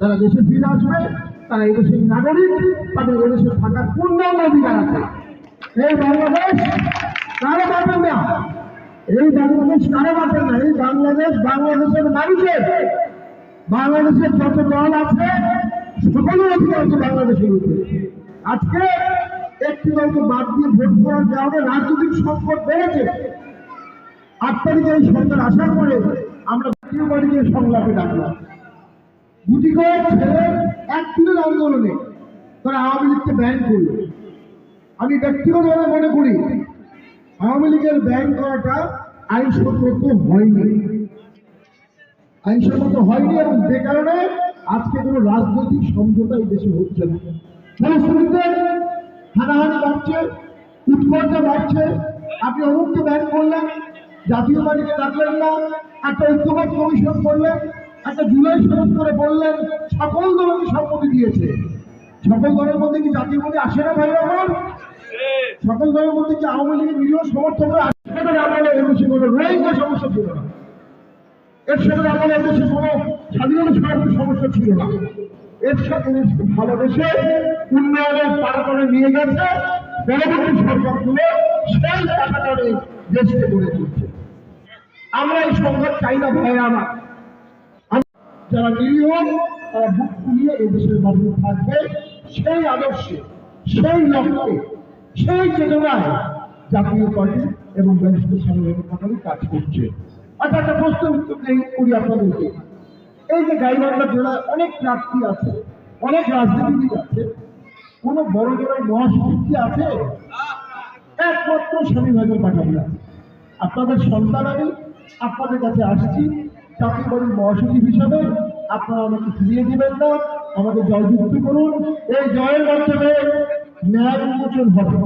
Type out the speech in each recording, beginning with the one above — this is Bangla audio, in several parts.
যারা দেশে ফিরে আসবে তারা এই দেশের নাগরিক তাদের এই দেশে থাকার পূর্ণাঙ্গ অধিকার আছে। এই বাংলাদেশ কারও পাবেন না। এই বাংলাদেশ কারও পাবেন না। এই বাংলাদেশ বাংলাদেশের মানুষের বাংলাদেশের যত দল আছে সকলের অধিকার আছে বাংলাদেশের উপরে। আজকে একটি দলকে বাদ দিয়ে ভোট করার কারণে রাজনৈতিক সংকট বেড়েছে। আট তারিখে এই সরকার আসার পরে আমরা জাতীয় বাড়িকে সংলাপে ডাকলাম। গুটি কয়েক ছেলে, এক দিনের আন্দোলনে তারা আওয়ামী লীগকে ব্যান করল। আমি ব্যক্তিগতভাবে মনে করি, আওয়ামী লীগের ব্যান করাটা আইনসম্মত হয়নি। আইনসম্মত হয়নি এবং যে কারণে আজকে কোনো রাজনৈতিক সমঝোতা বেশি হচ্ছে না। ফলশ্রুতিতে হানাহানি বাড়ছে, উৎকণ্ঠা বাড়ছে। আপনি অমুককে ব্যান করলেন জাতীয় বাড়িকে ডাকলেন না, একটা ঐক্যবাদ কমিশন করলেন, একটা জুলাই সনদ করে বললেন, সকল দলকে সম্মতি দিয়েছে। সকল দলের মধ্যে কি জাতীয় পার্টি আসে না ভাই আমার? সকল দলের মধ্যে কি আওয়ামী লীগের নিরীহ সমর্থকরা আসে আমলে এদেশে কোনো রোহিঙ্গা সমস্যা ছিল না। এর সাথে আমলে এদেশে কোনো স্বাধীনতা সংগ্রামের সমস্যা ছিল না। এর সাথে ভালো দেশে উন্নয়নের পারাপারে নিয়ে গেছে। পরবর্তী টাকাটারে দেশকে গড়ে তুলছে। আমরা এই সংঘাত চাই না ভয় আমার। যারা নিরীহ, তারা বুক ফুলিয়ে এই দেশের মানুষ থাকবে। সেই আদর্শে, সেই লক্ষ্যে, সেই চেতনায় জাতীয় পার্টি এবং ব্যারিস্টার সাধারণ পার্টি কাজ করছে। আচ্ছা একটা প্রশ্ন উত্তর করি আপনাদেরকে। এই যে গাইবান্ধা জেলায় অনেক প্রার্থী আছে, অনেক রাজনীতিবিদ আছে, কোন বড় মহাসচিব কি আছে? একমাত্র স্বামী ভাগের পাঠাবি আপনাদের সন্তান আমি, আপনাদের কাছে আসছি। চাকরি বাড়ির মহাসচিব হিসাবে আপনারা আমাকে ফিরিয়ে দিবেন না আমাকে জয়যুক্ত করুন। এই জয়ের মাধ্যমে ন্যায় উন্মোচন হবে।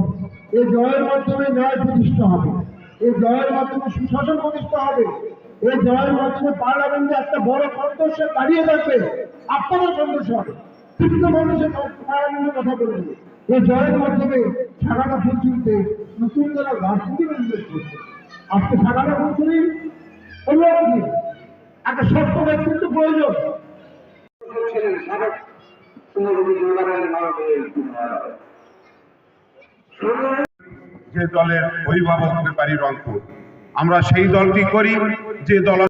এই জয়ের মাধ্যমে ন্যায় প্রতিষ্ঠা হবে। এই জয়ের মাধ্যমে সুশাসন প্রতিষ্ঠা হবে। এই জয়ের মাধ্যমে পার্লামেন্টে একটা বড় কণ্ঠস্বর দাঁড়িয়ে থাকবে। আপনাদের কণ্ঠস্বর তৃপ্ত মানুষের পার্লামেন্টে কথা বলবে এই জয়ের মাধ্যমে সারাটা পর্যন্ত নতুন যারা রাজনীতি নির্দেশ করছে। আজকে সাধারণ মন্ত্রী হলো একটা সত্য ব্যক্তিত্ব প্রয়োজন। ছিলেন যে দলের অভিভাবক হতে পারি রংপুর আমরা সেই দলটি করি যে দল